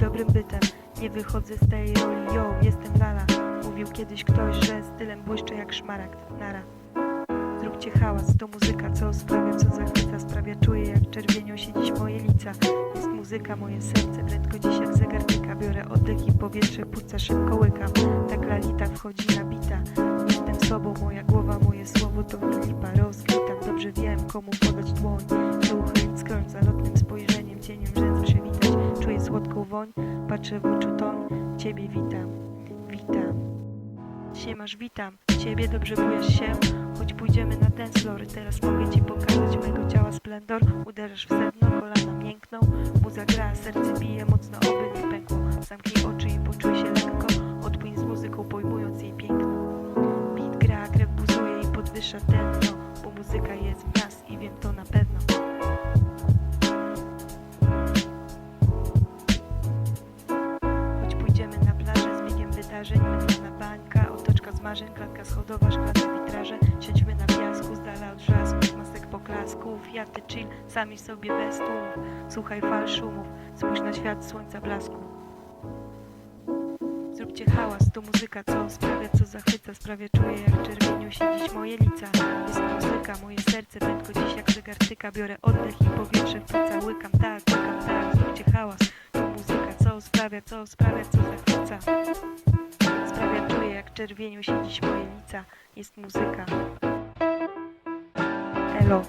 dobrym bytem. Nie wychodzę z tej roli, yo, jestem lala. Mówił kiedyś ktoś, że stylem błyszczę jak szmaragd. Nara. Zróbcie hałas, to muzyka, co sprawia, co zachwyca. Sprawia, czuję jak czerwienią się dziś moje lica. Jest muzyka, moje serce, prędko dziś jak zegartyka Biorę oddech i powietrze, płuca szybko łykam. Tak lalita wchodzi nabita Jestem sobą, moja głowa, moje słowo to lipa. Rozkwitam, dobrze wiem, komu podać dłoń woń Patrzę w oczu toń, ciebie witam, witam. Siemasz, witam, ciebie dobrze bujesz się Choć pójdziemy na dance floor Teraz mogę ci pokazać mego ciała splendor. Uderzasz w sedno, kolana miękną Muza gra, serce bije mocno, oby nie pękło. Zamknij oczy i poczuj się lekko. Odpłyń z muzyką, pojmując jej piękno. Beat gra, krew buzuje i podwyższa tętno Bo muzyka jest w nas i wiem to marzeń Klatka schodowa, szklane witraże Siedźmy na piasku, z dala od wrzasków Masek poklasków, ja ty chill Sami sobie bez tłumów Słuchaj fal szumów Spójrz na świat słońca blasku. Zróbcie hałas, to muzyka, co sprawia, co zachwyca. Sprawia, czuję jak czerwienią się dziś moje lica. Jest muzyka, moje serce prędko dziś jak zegartyka Biorę oddech i powietrze w płuca. Łykam tak, łykam tak, zróbcie hałas To muzyka, co sprawia, co sprawia, co zachwyca Czerwienią się dziś moje lica. Jest muzyka. Elo